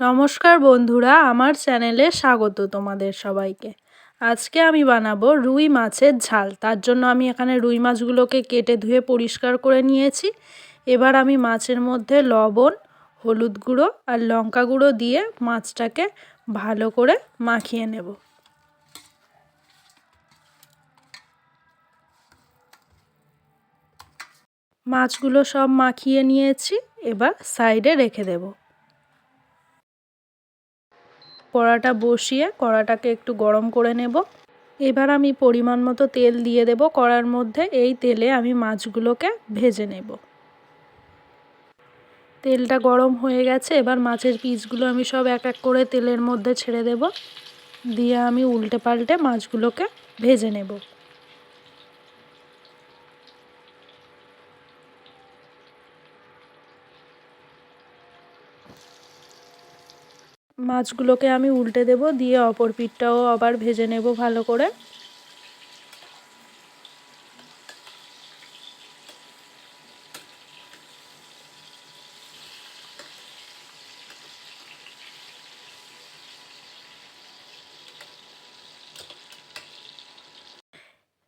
নমস্কার বন্ধুরা, আমার চ্যানেলে স্বাগত তোমাদের সবাইকে। আজকে আমি বানাবো রুই মাছের ঝাল। তার জন্য আমি এখানে রুই মাছগুলোকে কেটে ধুয়ে পরিষ্কার করে নিয়েছি। এবার আমি মাছের মধ্যে লবণ, হলুদ গুঁড়ো আর লঙ্কা গুঁড়ো দিয়ে মাছটাকে ভালো করে মাখিয়ে নেব। মাছগুলো সব মাখিয়ে নিয়েছি। এবার সাইডে রেখে দেবো। কড়াটা বসিয়ে কড়াটাকে একটু গরম করে নেব। এবার আমি পরিমাণ মতো তেল দিয়ে দেব। কড়ার মধ্যে এই তেলে আমি মাছগুলোকে ভেজে নেব। তেলটা গরম হয়ে গেছে। এবার মাছের পিসগুলো আমি সব এক এক করে তেলের মধ্যে ছেড়ে দেব। দিয়ে আমি উল্টে পাল্টে মাছগুলোকে ভেজে নেব। মাছগুলোকে আমি উল্টে দেব দিয়ে অপর পিঠটাও আবার ভেজে নেব ভালো করে।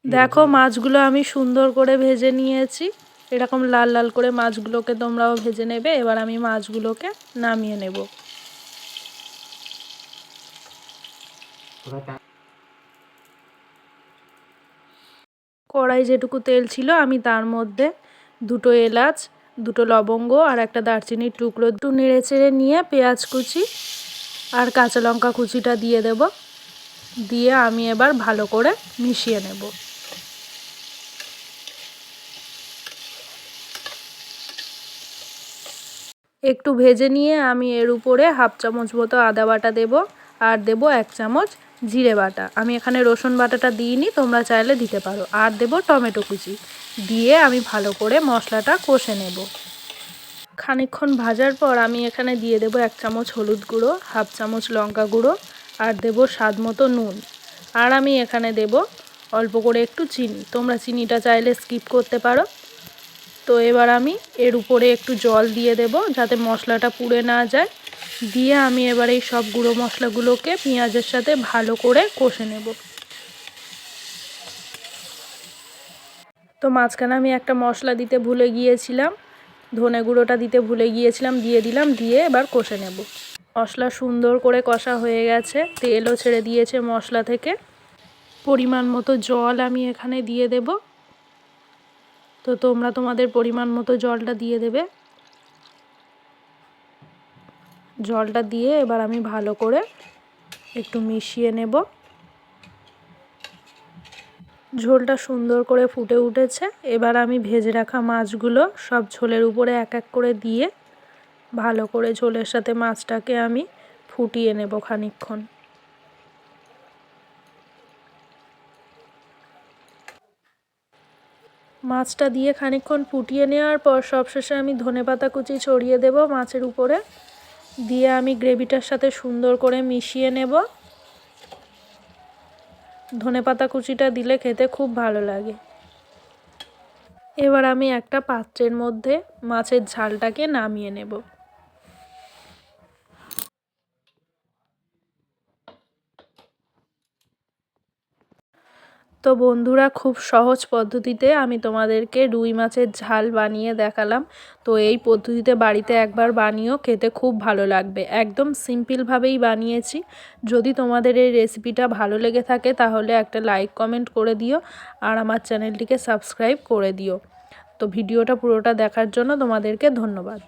দেখো মাছগুলো আমি সুন্দর করে ভেজে নিয়েছি। এরকম লাল লাল করে মাছগুলোকে তোমরাও ভেজে নেবে। এবার আমি মাছগুলোকে নামিয়ে নেব। কড়াই যেটুকু তেল ছিল, আমি তার মধ্যে দুটো এলাচ, দুটো লবঙ্গ আর একটা দারচিনির টুকরো, একটু নেড়ে চেড়ে নিয়ে পেঁয়াজ কুচি আর কাঁচা লঙ্কা কুচিটা দিয়ে দেব। দিয়ে আমি এবার ভালো করে মিশিয়ে নেব। একটু ভেজে নিয়ে আমি এর উপরে হাফ চামচ মতো আদা বাটা দেব। আর দেব এক চামচ জিরে বাটা। আমি এখানে রসুন বাটাটা দিইনি, তোমরা চাইলে দিতে পারো। আর দেব টমেটো কুচি। দিয়ে আমি ভালো করে মশলাটা কষে নেব। খানিক্ষণ ভাজার পর আমি এখানে দিয়ে দেব এক চামচ হলুদ গুঁড়ো, হাফ চামচ লঙ্কা গুঁড়ো আর দেব স্বাদ মতো নুন। আর আমি এখানে দেব অল্প করে একটু চিনি। তোমরা চিনিটা চাইলে স্কিপ করতে পারো। তো এবার আমি এর উপরে একটু জল দিয়ে দেব যাতে মশলাটা পুড়ে না যায়। দিয়ে আমি এবার এই সব গুঁড়ো মশলাগুলোকে পেঁয়াজের সাথে ভালো করে কষে নেব। তো মাঝখানে আমি একটা মশলা দিতে ভুলে গিয়েছিলাম, ধনে গুঁড়োটা দিতে ভুলে গিয়েছিলাম, দিয়ে দিলাম, দিয়ে এবার কষে নেব। মশলা সুন্দর করে কষা হয়ে গেছে, তেলও ছেড়ে দিয়েছে মশলা থেকে। পরিমাণ মতো জল আমি এখানে দিয়ে দেব। তো তোমরা তোমাদের পরিমাণ মতো জলটা দিয়ে দেবে। জলটা দিয়ে এবার আমি ভালো করে একটু মিশিয়ে নেব। ঝোলটা সুন্দর করে ফুটে উঠেছে। এবার আমি ভেজে রাখা মাছগুলো সব ঝোলের উপরে এক এক করে দিয়ে ভালো করে ঝোলের সাথে মাছটাকে আমি ফুটিয়ে নেব খানিক্ষণ মাছটা দিয়ে খানিক্ষণ ফুটিয়ে নেওয়ার পর সবশেষে আমি ধনে পাতা কুচি ছড়িয়ে দেব মাছের উপরে। দিয়ে আমি গ্রেভিটার সাথে সুন্দর করে মিশিয়ে নেব। ধনে পাতা কুচিটা দিলে খেতে খুব ভালো লাগে। এবার আমি একটা পাত্রের মধ্যে মাছের ঝালটাকে নামিয়ে নেব। তো বন্ধুরা, খুব সহজ পদ্ধতিতে আমি তোমাদেরকে রুই মাছের ঝাল বানিয়ে দেখালাম। তো এই পদ্ধতিতে বাড়িতে একবার বানিয়েও খেতে খুব ভালো লাগবে। একদম সিম্পলভাবেই বানিয়েছি। যদি তোমাদের এই রেসিপিটা ভালো লেগে থাকে, তাহলে একটা লাইক, কমেন্ট করে দিও আর আমার চ্যানেলটিকে সাবস্ক্রাইব করে দিও। তো ভিডিওটা পুরোটা দেখার জন্য তোমাদেরকে ধন্যবাদ।